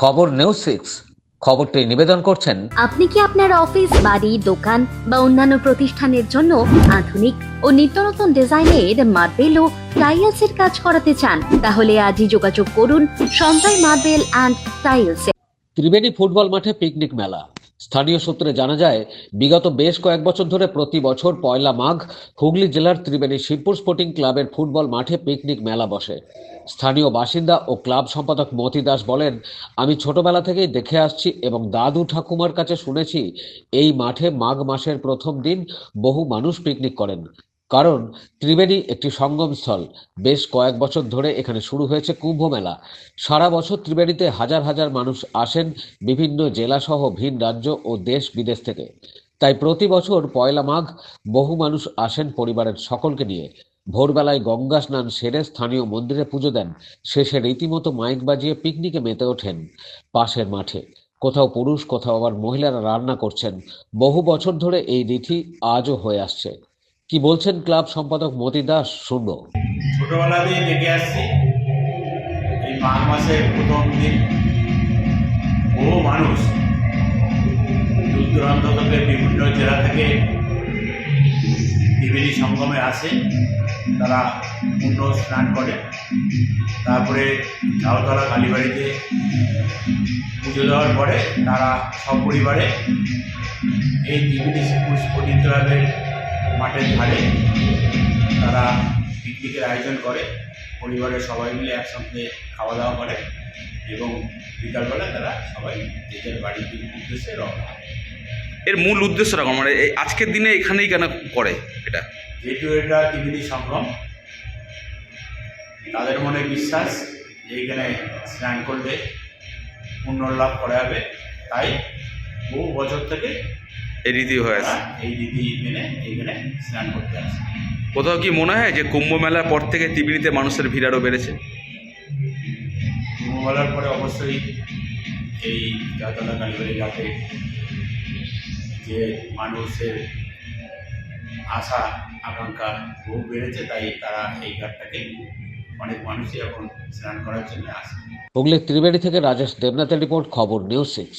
খবর news six. খবরটি নিবেদন করছেন আপনি কি আপনার অফিস বাড়ি দোকান বা অন্যান্য প্রতিষ্ঠানের জন্য আধুনিক ও নিত্য নতুন ডিজাইনের মার্বেল ও টাইলসের কাজ করাতে চান? তাহলে আজই যোগাযোগ করুন Sanjay marble and tiles. Tribeni football মাঠে পিকনিক মেলা। স্থানীয় সূত্রে জানা যায়, বিগত বেশ কয়েক বছর ধরে প্রতি বছর পয়লা মাঘ হুগলি জেলার ত্রিবেণী শিবপুর স্পোর্টিং ক্লাবের ফুটবল মাঠে পিকনিক মেলা বসে। স্থানীয় বাসিন্দা ও ক্লাব সম্পাদক মতি দাস বলেন, আমি ছোটবেলা থেকেই দেখে আসছি এবং দাদু ঠাকুমার কাছে শুনেছি, এই মাঠে মাঘ মাসের প্রথম দিন বহু মানুষ পিকনিক করেন। কারণ ত্রিবেণী একটি সঙ্গমস্থল বেশ কয়েক বছর ধরে এখানে শুরু হয়েছে কুম্ভ মেলা। সারা বছর ত্রিবেণীতে হাজার হাজার মানুষ আসেন বিভিন্ন জেলাসহ ভিন রাজ্য ও দেশ বিদেশ থেকে। তাই প্রতি বছর পয়লা মাঘ বহু মানুষ আসেন পরিবারের সকলকে নিয়ে। ভোরবেলায় গঙ্গা স্নান সেরে স্থানীয় মন্দিরে পুজো দেন। শেষে রীতিমতো মাইক বাজিয়ে পিকনিকে মেতে ওঠেন পাশের মাঠে। কোথাও পুরুষ, কোথাও আবার মহিলারা রান্না করছেন। বহু বছর ধরে এই রীতি আজও হয়ে আসছে। কি বলছেন ক্লাব সম্পাদক মতি দাস? শুনব ছোটবেলা দিয়ে দেখে আসছি, এই মাঘ মাসের প্রথম দিন বহু মানুষ দূর দূরান্ত থেকে বিভিন্ন জেলা থেকে ত্রিবেণী সঙ্গমে আসে, তারা পূর্ণ স্নান করে। তারপরে ঝাউতলা কালীবাড়িতে পুজো দেওয়ার পরে তারা সপরিবারে এই ত্রিবেণী ক্লাবের মাঠের ধারে তারা পিকনিকের আয়োজন করে। পরিবারের সবাই মিলে একসঙ্গে খাওয়া দাওয়া করে এবং বিকালবেলা তারা সবাই নিজের বাড়ির উদ্দেশ্যে রওনা হয়। এর মূল উদ্দেশ্যটা কোন? মানে এই আজকের দিনে এখানেই কেন করে এটা? যেহেতু এটা ত্রিবেণী সংগম তাদের মনে বিশ্বাস যে এখানে স্নান করলে পুণ্য লাভ করা যাবে। তাই বহু বছর থেকে এই রীতি হয়ে তারা আছে এই রীতি মেনে এখানে স্নান করতে আসে। কোথাও কি মনে হয় যে কুম্ভ মেলার পর থেকে ত্রিবেণীতে মানুষের ভিড় আরও বেড়েছে? কুম্ভ মেলার পরে অবশ্যই এই জাতলা কালীবাড়ি ঘাটে যে মানুষের আশা আকাঙ্ক্ষা বহু বেড়েছে তাই তারা এই ঘাটটাকে অনেক মানুষই এখন স্নান করার জন্য আসে। হুগলির ত্রিবেণী থেকে রাজেশ দেবনাথের রিপোর্ট খবর নিউজ সিক্স।